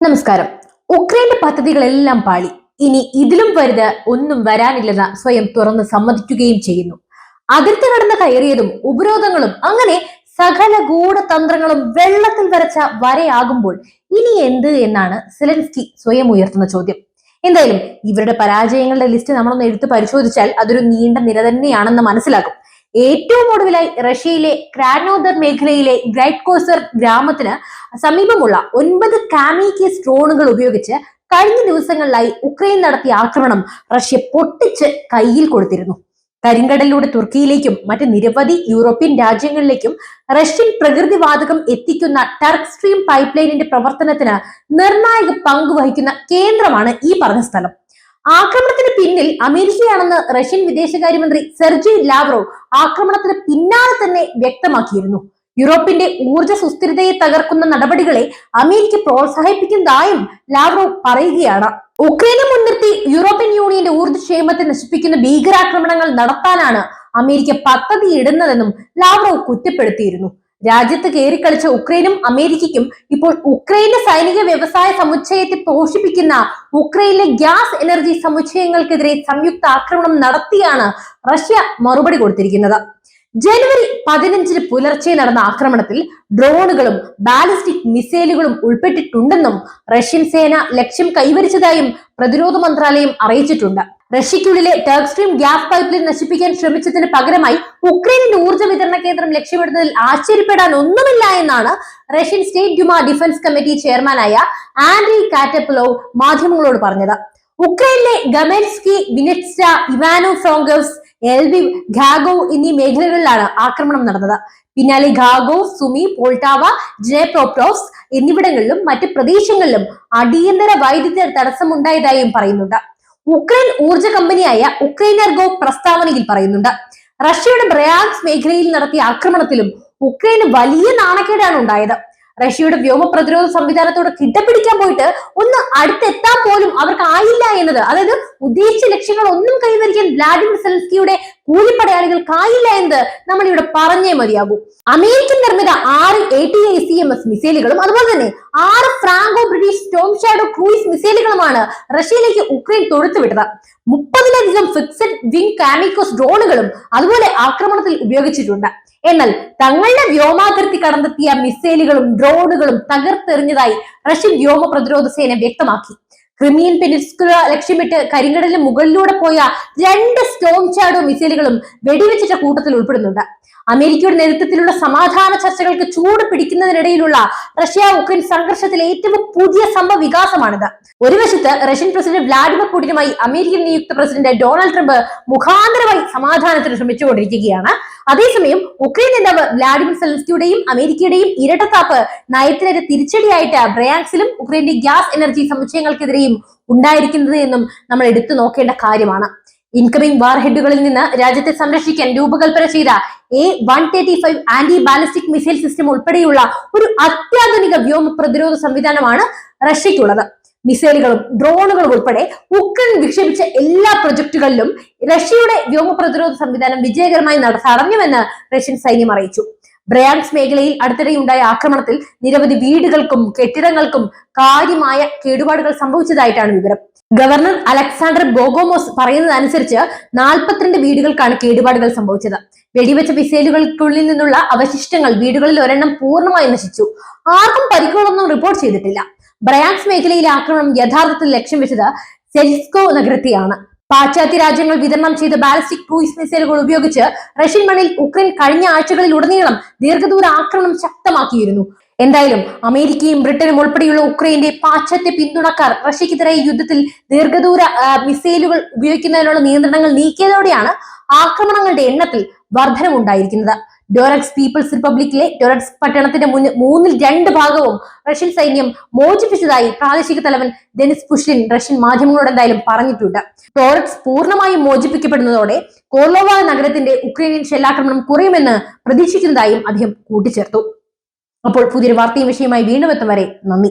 നമസ്കാരം. ഉക്രൈന്റെ പദ്ധതികളെല്ലാം പാളി. ഇനി ഇതിലും വലുത് ഒന്നും വരാനില്ലെന്ന് സ്വയം തുറന്ന് സമ്മതിക്കുകയും ചെയ്യുന്നു. അതിർത്തി കടന്ന് കയറിയതും ഉപരോധങ്ങളും അങ്ങനെ സകല ഗൂഢതന്ത്രങ്ങളും വെള്ളത്തിൽ വരച്ച വരയാകുമ്പോൾ ഇനി എന്ത് എന്നാണ് സിലൻസ്കി സ്വയം ഉയർത്തുന്ന ചോദ്യം. എന്തായാലും ഇവരുടെ പരാജയങ്ങളുടെ ലിസ്റ്റ് നമ്മളൊന്ന് എടുത്ത് പരിശോധിച്ചാൽ അതൊരു നീണ്ട നിര തന്നെയാണെന്ന് മനസ്സിലാക്കും ഏറ്റവും ഒടുവിലായി റഷ്യയിലെ ക്രാനോദർ മേഖലയിലെ ഗ്രൈറ്റ്കോസർ ഗ്രാമത്തിന് സമീപമുള്ള ഒൻപത് കാമിക്കേസ് ഡ്രോണുകൾ ഉപയോഗിച്ച് കഴിഞ്ഞ ദിവസങ്ങളിലായി ഉക്രൈൻ നടത്തിയ ആക്രമണം റഷ്യ പൊട്ടിച്ച് കയ്യിൽ കൊടുത്തിരുന്നു. കരിങ്കടലിലൂടെ തുർക്കിയിലേക്കും മറ്റ് നിരവധി യൂറോപ്യൻ രാജ്യങ്ങളിലേക്കും റഷ്യൻ പ്രകൃതിവാതകം എത്തിക്കുന്ന ടർക്ക് സ്ട്രീം പൈപ്പ് ലൈനിന്റെ പ്രവർത്തനത്തിന് നിർണായക പങ്ക് വഹിക്കുന്ന കേന്ദ്രമാണ് ഈ പറഞ്ഞ സ്ഥലം. ആക്രമണത്തിന് പിന്നിൽ അമേരിക്കയാണെന്ന് റഷ്യൻ വിദേശകാര്യമന്ത്രി സെർജി ലാവ്റോ ആക്രമണത്തിന് പിന്നാലെ തന്നെ വ്യക്തമാക്കിയിരുന്നു. യൂറോപ്പിന്റെ ഊർജ സുസ്ഥിരതയെ തകർക്കുന്ന നടപടികളെ അമേരിക്ക പ്രോത്സാഹിപ്പിക്കുന്നതായും ലാവ്റോവ് പറയുകയാണ്. ഉക്രൈനെ മുൻനിർത്തി യൂറോപ്യൻ യൂണിയന്റെ ഊർജക്ഷേമത്തെ നശിപ്പിക്കുന്ന ഭീകരാക്രമണങ്ങൾ നടത്താനാണ് അമേരിക്ക പദ്ധതി ഇടുന്നതെന്നും ലാവ്രോ കുറ്റപ്പെടുത്തിയിരുന്നു. രാജ്യത്ത് കയറിക്കളിച്ച ഉക്രൈനും അമേരിക്കയ്ക്കും ഇപ്പോൾ ഉക്രൈന്റെ സൈനിക വ്യവസായ സമുച്ചയത്തെ പോഷിപ്പിക്കുന്ന ഉക്രൈനിലെ ഗ്യാസ് എനർജി സമുച്ചയങ്ങൾക്കെതിരെ സംയുക്ത ആക്രമണം നടത്തിയാണ് റഷ്യ മറുപടി കൊടുത്തിരിക്കുന്നത്. ജനുവരി പതിനഞ്ചിന് പുലർച്ചെ നടന്ന ആക്രമണത്തിൽ ഡ്രോണുകളും ബാലിസ്റ്റിക് മിസൈലുകളും ഉൾപ്പെട്ടിട്ടുണ്ടെന്നും റഷ്യൻ സേന ലക്ഷ്യം കൈവരിച്ചതായും പ്രതിരോധ മന്ത്രാലയം അറിയിച്ചിട്ടുണ്ട്. റഷ്യക്കുള്ളിലെ Turk stream gas pipeline നശിപ്പിക്കാൻ ശ്രമിച്ചതിന് പകരമായി ഉക്രൈനിന്റെ ഊർജ വിതരണ കേന്ദ്രം ലക്ഷ്യമിടുന്നതിൽ ആശ്ചര്യപ്പെടാൻ ഒന്നുമില്ല എന്നാണ് Russian State Duma Defence Committee ചെയർമാനായ ആൻഡ്രി കാറ്റപ്പലോ മാധ്യമങ്ങളോട് പറഞ്ഞത്. ഉക്രൈനിലെ ഗമെൽസ്കി വിനെറ്റ്സ്റ്റ ഇവാനോ ഫ്രോങ്കോസ് എൽവി ഖാഗോവ് എന്നീ മേഖലകളിലാണ് ആക്രമണം നടന്നത്. പിന്നാലെ ഖാഗോവ് സുമി പോൾട്ടാവ ജെപ്രോപ്രോസ് എന്നിവിടങ്ങളിലും മറ്റ് പ്രദേശങ്ങളിലും അടിയന്തര വൈദ്യുതി തടസ്സമുണ്ടായതായും പറയുന്നുണ്ട്. ഉക്രൈൻ ഊർജ കമ്പനിയായ ഉക്രൈനർഗോ പ്രസ്താവനയിൽ പറയുന്നുണ്ട്. റഷ്യയുടെ ബ്രയാൻസ് മേഖലയിൽ നടത്തിയ ആക്രമണത്തിലും ഉക്രൈന് വലിയ നാണക്കേടാണ് ഉണ്ടായത്. റഷ്യയുടെ വ്യോമ പ്രതിരോധ സംവിധാനത്തോട് കിട്ടപ്പിടിക്കാൻ പോയിട്ട് ഒന്ന് അടുത്തെത്താൻ പോലും അവർക്ക് ആയില്ല എന്നത്. അതായത് ഉദ്ദേശിച്ച ലക്ഷ്യങ്ങൾ ഒന്നും കൈവരിക്കാൻ വ്ലാഡിമിർ സെൽസ്കിയുടെ കൂലിപ്പടയാളികൾക്കായില്ല എന്നത് നമ്മൾ ഇവിടെ പറഞ്ഞേ മതിയാകൂ. അമേരിക്കൻ നിർമ്മിത ആറ് A T I C M S മിസൈലുകളും അതുപോലെ തന്നെ ആറ് Franco British storm shadow cruise മിസൈലുകളുമാണ് റഷ്യയിലേക്ക് ഉക്രൈൻ തൊടുത്തുവിട്ടത് മുപ്പതിലധികം ഫിക്സഡ് വിംഗ് കാമിക്കോസ് ഡ്രോണുകളും അതുപോലെ ആക്രമണത്തിൽ ഉപയോഗിച്ചിട്ടുണ്ട്. എന്നാൽ തങ്ങളുടെ വ്യോമാതിർത്തി കടന്നെത്തിയ മിസൈലുകളും ഡ്രോണുകളും തകർത്തെറിഞ്ഞതായി റഷ്യൻ വ്യോമ പ്രതിരോധ സേന വ്യക്തമാക്കി. ക്രിമിയൻ പെനിസ്കുല ലക്ഷ്യമിട്ട് കരിങ്കടലിന് മുകളിലൂടെ പോയ രണ്ട് സ്റ്റോം ചാഡോ മിസൈലുകളും വെടിവെച്ചിട്ട കൂട്ടത്തിൽ ഉൾപ്പെടുന്നുണ്ട്. അമേരിക്കയുടെ നേതൃത്വത്തിലുള്ള സമാധാന ചർച്ചകൾക്ക് ചൂട് പിടിക്കുന്നതിനിടയിലുള്ള റഷ്യ ഉക്രൈൻ സംഘർഷത്തിലെ ഏറ്റവും പുതിയ സംഭവ വികാസമാണിത്. ഒരു വശത്ത് റഷ്യൻ പ്രസിഡന്റ് വ്ളാഡിമിർ പുടിനുമായി അമേരിക്കൻ നിയുക്ത പ്രസിഡന്റ് ഡൊണാൾഡ് ട്രംപ് മുഖാന്തരമായി സമാധാനത്തിന് ശ്രമിച്ചുകൊണ്ടിരിക്കുകയാണ്. അതേസമയം ഉക്രൈൻ നേതാവ് വ്ളാഡിമിർ സെലൻസ്കിയുടെയും അമേരിക്കയുടെയും ഇരട്ടത്താപ്പ് നയത്തിനെതിരെ തിരിച്ചടിയായിട്ട് ബ്രയാക്സിലും ഉക്രൈന്റെ ഗ്യാസ് എനർജി സമുച്ചയങ്ങൾക്കെതിരെയും ഉണ്ടായിരിക്കുന്നത് എന്നും നമ്മൾ എടുത്തു നോക്കേണ്ട കാര്യമാണ്. ഇൻകമിംഗ് വാർ ഹെഡുകളിൽ നിന്ന് രാജ്യത്തെ സംരക്ഷിക്കാൻ രൂപകൽപ്പന ചെയ്ത A one thirty five anti ballistic missile system ഉൾപ്പെടെയുള്ള ഒരു അത്യാധുനിക വ്യോമ പ്രതിരോധ സംവിധാനമാണ് റഷ്യയ്ക്കുള്ളത്. മിസൈലുകളും ഡ്രോണുകളും ഉൾപ്പെടെ ഉക്രൈൻ വിക്ഷേപിച്ച എല്ലാ പ്രൊജക്ടുകളിലും റഷ്യയുടെ വ്യോമ പ്രതിരോധ സംവിധാനം വിജയകരമായി തടഞ്ഞുവെന്ന് റഷ്യൻ സൈന്യം അറിയിച്ചു. ബ്രയാൻസ് മേഖലയിൽ അടുത്തിടെ ഉണ്ടായ ആക്രമണത്തിൽ നിരവധി വീടുകൾക്കും കെട്ടിടങ്ങൾക്കും കാര്യമായ കേടുപാടുകൾ സംഭവിച്ചതായിട്ടാണ് വിവരം. ഗവർണർ അലക്സാണ്ടർ ബോഗോമോസ് പറയുന്നതനുസരിച്ച് നാൽപ്പത്തിരണ്ട് വീടുകൾക്കാണ് കേടുപാടുകൾ സംഭവിച്ചത്. വെടിവെച്ച മിസൈലുകൾക്കുള്ളിൽ നിന്നുള്ള അവശിഷ്ടങ്ങൾ വീടുകളിൽ ഒരെണ്ണം പൂർണമായി നശിച്ചു. ആർക്കും പരിക്കുകളൊന്നും റിപ്പോർട്ട് ചെയ്തിട്ടില്ല. ബ്രയാൻസ് മേഖലയിലെ ആക്രമണം യഥാർത്ഥത്തിൽ ലക്ഷ്യം വെച്ചത് സെൽസ്കോ നഗരത്തെയാണ്. പാശ്ചാത്യ രാജ്യങ്ങൾ വിതരണം ചെയ്ത ബാലിസ്റ്റിക് ക്രൂയിസ് മിസൈലുകൾ ഉപയോഗിച്ച് റഷ്യൻ മണ്ണിൽ ഉക്രൈൻ കഴിഞ്ഞ ആഴ്ചകളിൽ ഉടനീളം ദീർഘദൂര ആക്രമണം ശക്തമാക്കിയിരുന്നു. എന്തായാലും അമേരിക്കയും ബ്രിട്ടനും ഉൾപ്പെടെയുള്ള ഉക്രൈന്റെ പാശ്ചാത്യ പിന്തുണക്കാർ റഷ്യക്കെതിരെ യുദ്ധത്തിൽ ദീർഘദൂര മിസൈലുകൾ ഉപയോഗിക്കുന്നതിനുള്ള നിയന്ത്രണങ്ങൾ നീക്കിയതോടെയാണ് ആക്രമണങ്ങളുടെ എണ്ണത്തിൽ വർധനമുണ്ടായിരിക്കുന്നത് ഡോറക്സ് പീപ്പിൾസ് റിപ്പബ്ലിക്കിലെ ഡോറക്സ് പട്ടണത്തിന്റെ മുന്നിൽ മൂന്നിൽ രണ്ട് ഭാഗവും റഷ്യൻ സൈന്യം മോചിപ്പിച്ചതായി പ്രാദേശിക തലവൻ ഡെനിസ് പുഷ്ലിൻ റഷ്യൻ മാധ്യമങ്ങളോട് എന്തായാലും പറഞ്ഞിട്ടുണ്ട്. ഡോറക്സ് പൂർണമായും മോചിപ്പിക്കപ്പെടുന്നതോടെ കോർലോവ നഗരത്തിന്റെ ഉക്രൈനിയൻ ഷെല്ലാക്രമണം കുറയുമെന്ന് പ്രതീക്ഷിക്കുന്നതായും അദ്ദേഹം കൂട്ടിച്ചേർത്തു. അപ്പോൾ പുതിയൊരു വാർത്തയും വിഷയമായി വീണ്ടും എത്തും വരെ നന്ദി.